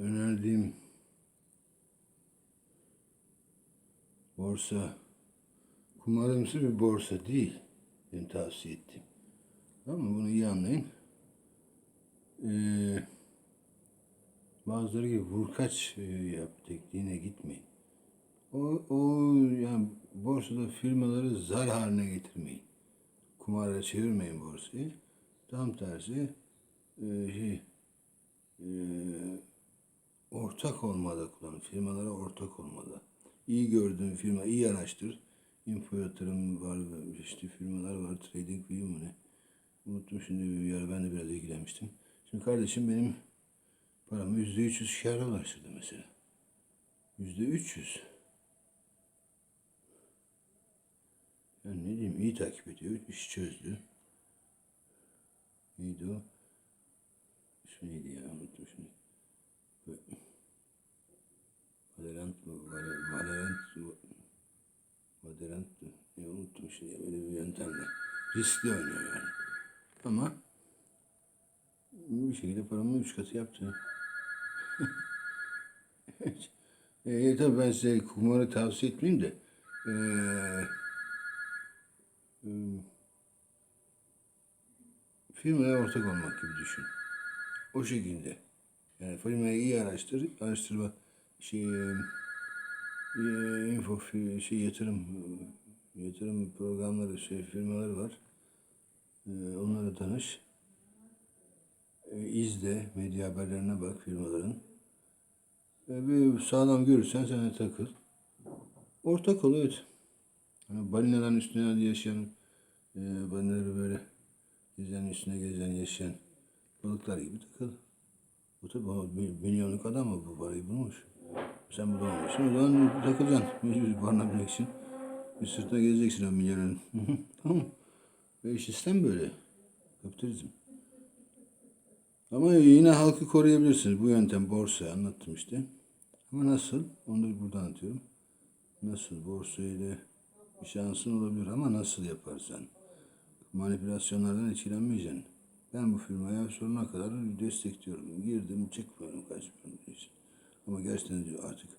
önerdiğim borsa kumarımsı bir borsa değil. Benim tavsiye ettiğim. Mı? Bunu iyi anlayın. Ee, bazıları gibi vurkaç e, yap tekniğine gitmeyin. O, o yani borsada firmaları zar haline getirmeyin. Kumara çevirmeyin borsayı. Tam tersi e, şey, e, ortak olmada kullanın. Firmalara ortak olmada. İyi gördüğün firma iyi araştır. Info yatırım var, işte firmalar var, trading view mu ne? Unuttum şimdi bir ara ben de biraz ilgilenmiştim. Şimdi kardeşim benim paramı yüzde üç yüz kâra ulaştırdı mesela. Yüzde üç yüz. Yani ne diyeyim iyi takip ediyor, iş çözdü. Neydi o? Şu neydi ya unuttum şimdi. Bu- Valorant mı? Val- Valorant mı? Valorant mı? Ne unuttum şimdi böyle bir yöntemle. Riskli oynuyor yani. Ama bir şekilde paramı üç katı yaptı. evet. E, tabii ben size kumarı tavsiye etmeyeyim de e, e, firmaya ortak olmak gibi düşün. O şekilde. Yani firmayı iyi araştır, araştırma şey e, e, info şey yatırım yatırım programları şey firmaları var. E, onlara tanış. E, izle, medya haberlerine bak firmaların. E, bir sağlam görürsen sen de takıl. Ortak ol evet. Yani balinaların üstüne yaşayan, e, balinaları böyle gezen üstüne gezen yaşayan balıklar gibi takıl. Bu tabi milyonluk adam mı bu parayı bulmuş. Sen bu da olmuyorsun. O zaman takılacaksın. Mecbur barınabilmek için. Bir gezeceksin o milyonun. tamam? Ve sistem böyle. Kapitalizm. Ama yine halkı koruyabilirsiniz. Bu yöntem borsa anlattım işte. Ama nasıl? Onu da burada anlatıyorum. Nasıl? Borsayla bir şansın olabilir ama nasıl yaparsan. Manipülasyonlardan etkilenmeyeceksin. Ben bu firmaya sonuna kadar destekliyorum. Girdim, çıkmıyorum, kaçmıyorum. Işte. Ama gerçekten diyor artık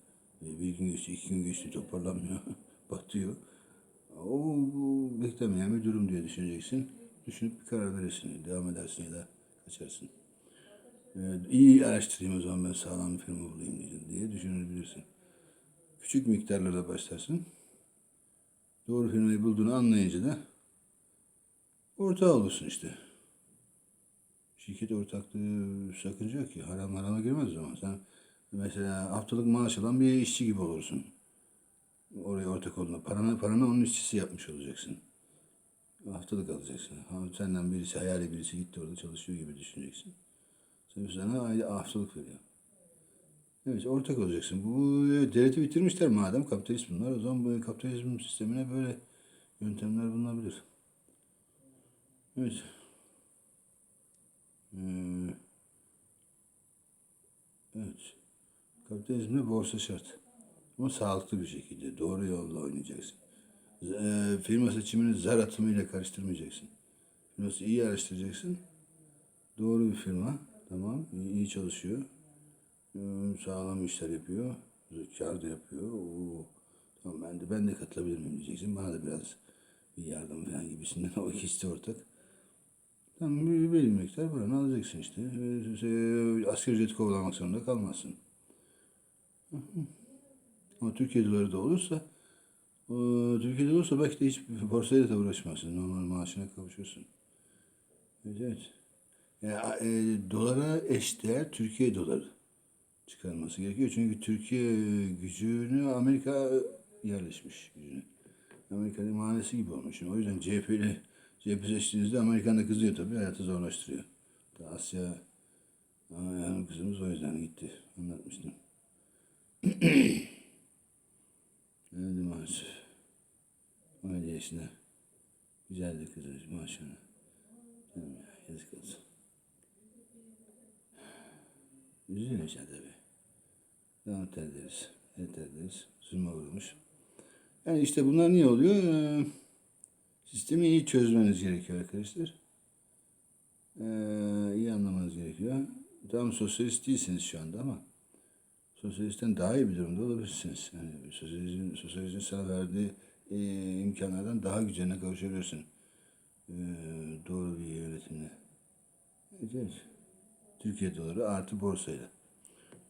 e, bir gün geçti, iki gün geçti toparlanmıyor. Batıyor. O beklemeyen bir durum diye düşüneceksin. Düşünüp bir karar verirsin. Devam edersin ya da kaçarsın. Ee, iyi araştırayım o zaman ben sağlam bir firma bulayım diye düşünebilirsin. Küçük miktarlarda başlarsın. Doğru firmayı bulduğunu anlayınca da ortağı olursun işte. Şirket ortaklığı sakınca yok ki. Haram harama girmez o zaman. Sen mesela haftalık maaş alan bir işçi gibi olursun. Oraya ortak olduğunda. Paranı, paranı onun işçisi yapmış olacaksın. Haftalık alacaksın. Ha, Senden birisi, hayali birisi gitti orada çalışıyor gibi düşüneceksin. Sen sana aile haftalık veriyor. Evet ortak olacaksın. Bu devleti bitirmişler madem kapitalist bunlar. O zaman bu kapitalizm sistemine böyle yöntemler bulunabilir. Evet. Ee, evet. Kapitalizmde borsa şart. Ama sağlıklı bir şekilde, doğru yolla oynayacaksın. E, firma seçimini zar atımıyla karıştırmayacaksın. Firması iyi araştıracaksın. Doğru bir firma. Tamam. iyi, çalışıyor. Ee, sağlam işler yapıyor. Kar da yapıyor. Oo. Tamam ben de ben de katılabilir miyim diyeceksin. Bana da biraz bir yardım falan gibisinden o ikisi ortak. Tamam bir belli miktar paranı alacaksın işte. Ee, şey, Asgari ücret kovalamak zorunda kalmazsın. Hı hı. Ama Türkiye doları da olursa o, Türkiye'de olursa belki de hiç borsayla da uğraşmazsın. Normal maaşına kavuşursun. Evet. Yani, e, dolara eşdeğer Türkiye doları çıkarması gerekiyor. Çünkü Türkiye gücünü Amerika yerleşmiş gücünü. Amerika'nın mahallesi gibi olmuş. O yüzden CHP ile CHP seçtiğinizde Amerikan da kızıyor tabii. Hayatı zorlaştırıyor. Da Asya yani kızımız o yüzden gitti. Anlatmıştım. Öyle maalesef. 17 yaşında. Güzel de kızı maşallah. Canım ya, yazık olsun. Üzülmeyeceksin tabii. Devam ederiz. Ederiz. Zulme uğramış. Yani işte bunlar niye oluyor? Ee, sistemi iyi çözmeniz gerekiyor arkadaşlar. Ee, iyi anlamanız gerekiyor. Tam sosyalist değilsiniz şu anda ama sosyalistten daha iyi bir durumda olabilirsiniz. Yani sosyalizmin, sosyalizmin sana verdiği e, imkanlardan daha güzeline kavuşabilirsin. E, doğru bir yönetimle. Evet, evet. Türkiye doları artı borsayla.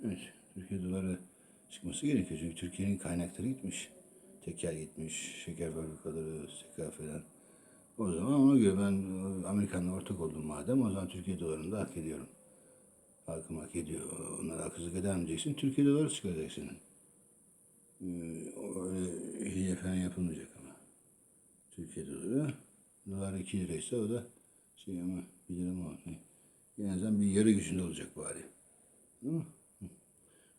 Evet, Türkiye doları çıkması gerekiyor çünkü Türkiye'nin kaynakları gitmiş. Tekel gitmiş, şeker fabrikaları, SK falan. O zaman ona göre ben Amerikan'la ortak oldum madem o zaman Türkiye dolarını da hak ediyorum. Halkım hak ediyor. Onlara haksızlık edemeyeceksin. Türkiye doları çıkaracaksın. Ee, öyle hile falan yapılmayacak ama. Türkiye doları. Dolar 2 liraysa o da şey ama 1 lira mı olsun? En azından bir yarı gücünde olacak bari.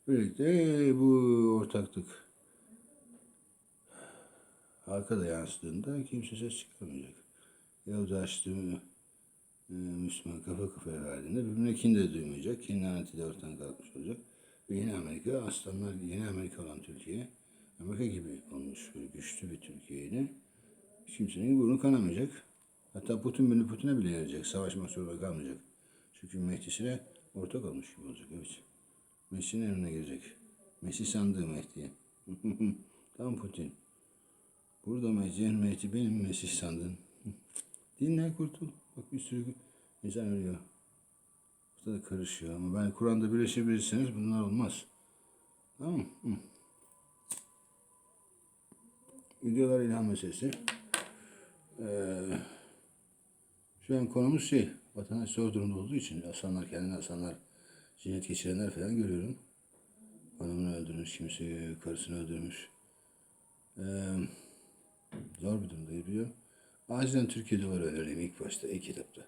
Böylelikle bu ortaklık halka da yansıdığında kimse ses çıkarmayacak. Açtığı e, Müslüman kafa kafaya verdiğinde birbirine kin de duymayacak. Kin laneti de ortadan kalkmış olacak. Ve yeni Amerika, aslanlar yeni Amerika olan Türkiye, Amerika gibi olmuş böyle güçlü bir Türkiye ile kimsenin burnu kanamayacak. Hatta Putin bile Putin'e bile yarayacak. Savaşmak zorunda kalmayacak. Çünkü Mehdi'sine ortak olmuş gibi olacak. Evet. Mehdi'nin önüne girecek. Mesih sandığı Mehdi'ye. Tam Putin. Burada Mehdi, Mehdi benim Mesih sandın. Dinle kurtul. Bak bir sürü insan ölüyor. Ortada karışıyor ama ben Kur'an'da birleşebilirseniz bunlar olmaz. Tamam mı? Videolar ilham meselesi. Ee, şu an konumuz şey, vatandaş zor durumda olduğu için asanlar, kendini asanlar, cinayet geçirenler falan görüyorum. Hanımını öldürmüş, kimisi karısını öldürmüş. Ee, zor bir durumda biliyor. Acilen Türkiye doları önereyim ilk başta, ilk etapta.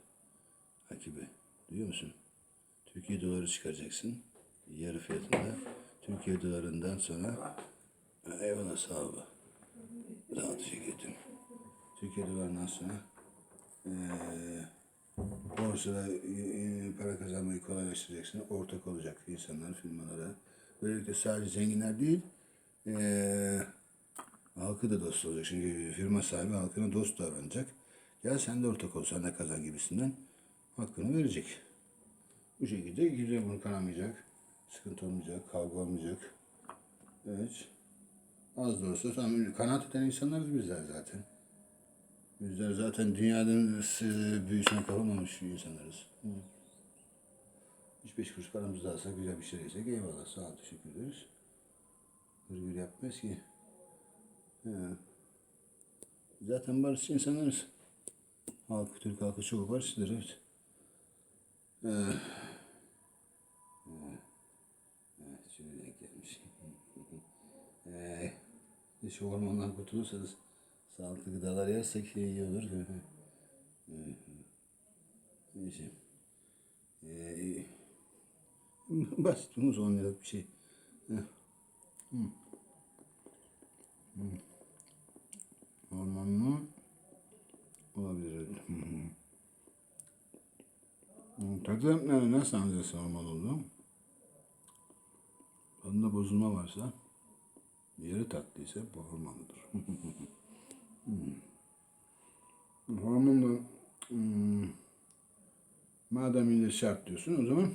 Akibe, duyuyor musun? Türkiye doları çıkaracaksın. Yarı fiyatında. Türkiye dolarından sonra eyvallah sağ ol. Ol teşekkür ederim. Türkiye dolarından sonra eee borsada e, para kazanmayı kolaylaştıracaksın. Ortak olacak insanlar, firmalara. Böylelikle sadece zenginler değil, eee halkı da dost olacak. Çünkü firma sahibi halkına dost davranacak. Gel sen de ortak ol, sen de kazan gibisinden hakkını verecek. Bu şekilde kimse bunu kanamayacak. Sıkıntı olmayacak, kavga olmayacak. Evet. Az da olsa kanaat eden insanlarız bizler zaten. Bizler zaten dünyanın büyüsüne kapılmamış insanlarız. Hı. Üç beş kuruş paramız da alsa güzel bir şey yesek eyvallah sağ ol teşekkür ederiz. Hırgür yapmaz ki. He. Zaten barışçı insanlarız. Halk, Türk halkı çok barışçıdır evet. Ee, Evet, şöyle denk gelmiş. ee, şu hormondan kurtulursanız sağlıklı gıdalar yersek iyi olur. Ee, Neyse. Ee, basit muz on liralık bir şey. Hı. Hormonlu olabilir. Tadı yani nasıl anlayacaksın hormon olduğunu? Tadında bozulma varsa, yarı tatlıysa bu hormonludur. hmm. Hormonlu hmm, madem yine şart diyorsun o zaman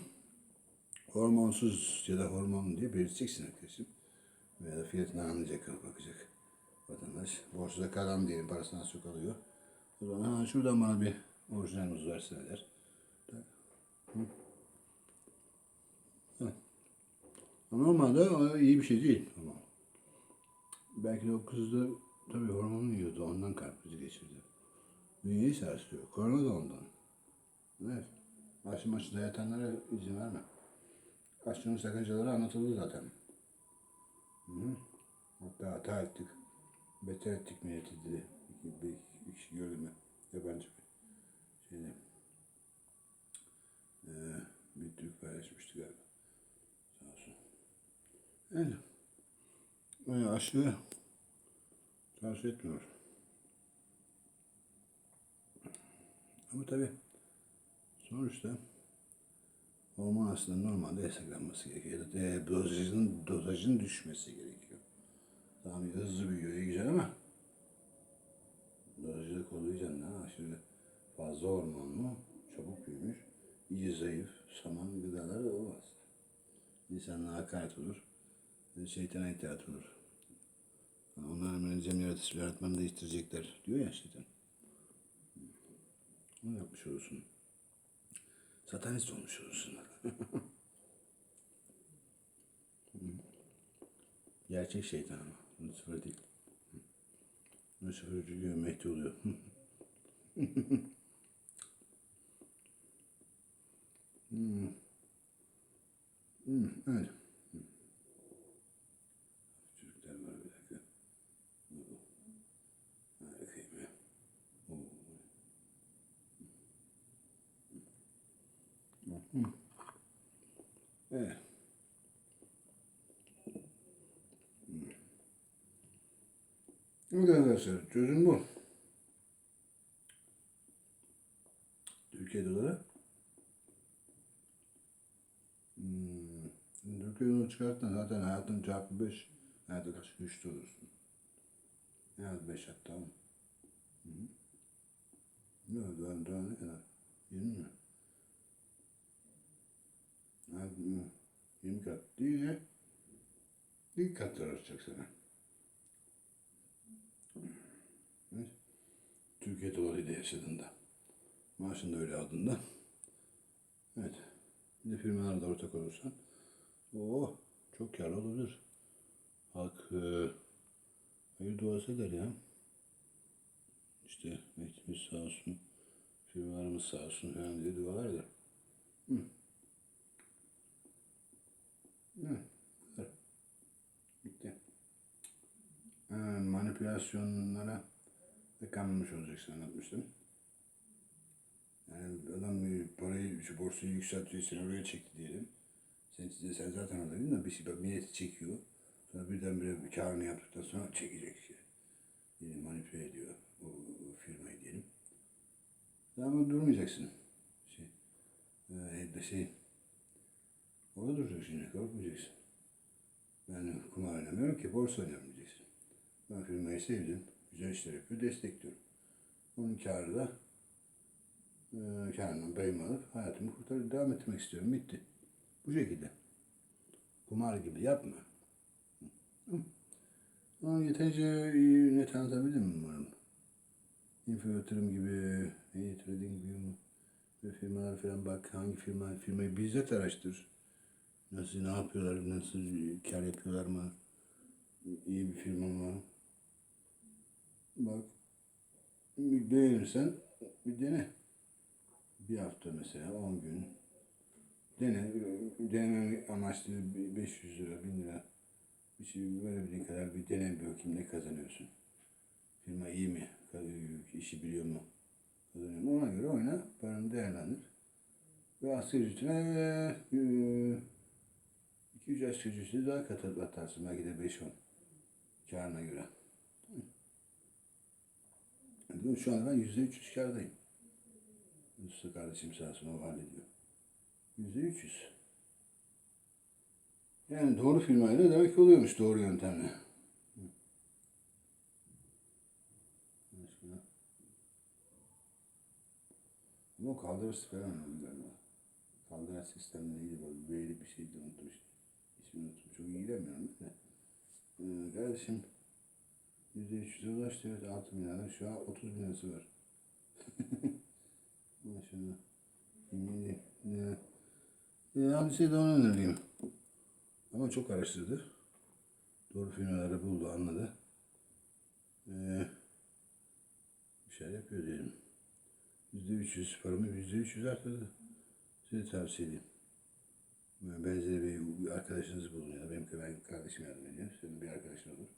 hormonsuz ya da hormonlu diye belirteceksin arkadaşım. Veya fiyatını anlayacak, bakacak vatandaş. Borsada kalan diyelim parasını az çok alıyor. O zaman ha, şuradan bana bir orijinal muz versene der. Normalde o iyi bir şey değil. Ama belki de o kız da tabii hormonu yiyordu. Ondan kalp krizi geçirdi. Bünyeyi sarsıyor. Korona da ondan. Evet. Aşı maçı dayatanlara izin verme. Aşının sakıncaları anlatıldı zaten. Hı -hı. Hatta hata ettik. Beter ettik milleti dedi. Bir, bir, bir kişi gördüm ben. Yabancı bir şeyde. Ee, bir Türk paylaşmıştı galiba. Sağ olsun. Öyle. Öyle aşı tavsiye etmiyor. Ama tabii sonuçta hormon aslında normalde yasaklanması gerekiyor. Ya da e, dozajının, dozajının düşmesi gerekiyor. Tamam hızlı büyüyor iyi güzel ama dozajı da koruyacaksın ha. Aşırı fazla hormonlu, çabuk büyümüş, iyi zayıf, saman gıdalar olmaz. İnsanlığa hakaret olur. şeytana itaat olur. Onlar münezzem yaratıcı yaratmanı değiştirecekler diyor ya şeytan. Onu yapmış olursun. Satanist olmuş olursun. Gerçek şeytan ama. Lucifer değil. Lucifer ölüyor, Mehdi oluyor. hmm. Hmm, evet. Çocuklar var bir dakika. Harikayım ya. Oo. Hı. Evet. Evet arkadaşlar çözüm bu. Türkiye doları. Hmm. Türkiye doları çıkarttın zaten hayatın çarpı 5. Hayatı kaç güçlü olursun. Yani 5 hatta. Hı -hı. Ne daha, ne kadar? 20 mi? Yani, 20 kat değil ya. Bir kat artacak sana. Evet. Türkiye dolarıyla yaşadığında. Maaşını da öyle aldığında. Evet. Bir de firmalarda ortak olursan. Oo, çok kar olabilir. Halk e, hayır duası eder ya. İşte Mehdi'miz sağ olsun, firmalarımız sağ olsun falan diye dualar eder. Hı. Evet. evet. Bitti. Ha, manipülasyonlara tıkanmış olacaksın anlatmıştım. Yani adam parayı, şu borsayı yükseltiyor, seni oraya çekti diyelim. Sen, sen zaten oradaydın da bir şey, bak milleti çekiyor. Sonra birdenbire bir karını yaptıktan sonra çekecek işte. Yani manipüle ediyor o, o firmayı diyelim. Ama durmayacaksın. Şey, e, şey, orada duracaksın korkmayacaksın. Ben kumar oynamıyorum ki, borsa oynamıyorum. Ben firmayı sevdim, güzel işler yapıyor, destekliyorum. Onun karı da e, karından payımı alıp hayatımı kurtarıp devam etmek istiyorum. Bitti. Bu şekilde. Kumar gibi yapma. Ama yeterince iyi net anlatabildim umarım? Info gibi, iyi trading gibi? Ve firmalar falan bak hangi firma, firmayı bizzat araştır. Nasıl, ne yapıyorlar, nasıl kar yapıyorlar mı? İyi bir firma mı? Bak, beğenirsen bir dene. Bir hafta mesela, 10 gün. Dene, deneme amaçlı 500 lira, 1000 lira bir şey verebildiğin kadar bir dene bir bakayım ne kazanıyorsun. Firma iyi mi? işi biliyor mu? Kazanıyor mu? Ona göre oyna, paranı değerlendir. Ve asgari ücretine 2-3 asgari ücreti daha katılıp atarsın. Belki de 5-10 karına göre. Yani şu anda ben yüzde üç yüz kardayım. Usta kardeşim sağ olsun o hallediyor. Yüzde üç yüz. Yani doğru firmayla demek oluyormuş doğru yöntemle. Ama kaldırısı falan önemli galiba. Kaldıraç sistemle ilgili böyle böyle bir şey de unuttum işte. İsmini unuttum. Çok ilgilenmiyorum ben de. Ee, kardeşim yüzde üç yüze ulaştı. Evet altı bin lira. Şu an otuz bin lirası var. Maşallah. Yemin ederim. Ee, hadise de onu önereyim. Ama çok araştırdı. Doğru firmaları buldu, anladı. Ee, bir şeyler yapıyor diyelim. Yüzde üç yüz paramı yüzde üç yüz arttırdı. Size tavsiye edeyim. Benzeri bir, arkadaşınız bulun ya da benim ben kardeşim yardım ediyor. Senin bir arkadaşın olur.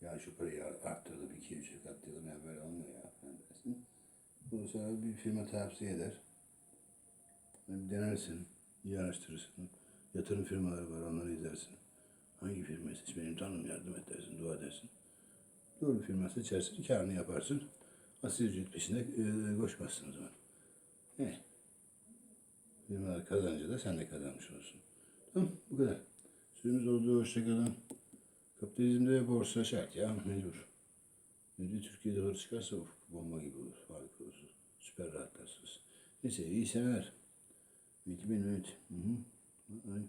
Ya şu parayı arttırdım, iki üç katladım ya böyle olmuyor ya falan dersin. Bunu sana bir firma tavsiye eder. Yani denersin, iyi araştırırsın. Yatırım firmaları var, onları izlersin. Hangi firmayı seç, benim tanrım yardım et dersin, dua edersin. Doğru firma seçersin, karını yaparsın. Asil ücret peşinde e, koşmazsın o zaman. He. Firmalar kazanınca da sen de kazanmış olursun. Tamam, bu kadar. Süremiz oldu, hoşçakalın. Kapitalizmde borsa şart ya, mecbur. Ne Türkiye doları çıkarsa of, bomba gibi olur, harika olur. Süper rahatlarsınız. Neyse, iyi seneler. 2000 evet. Hı hı.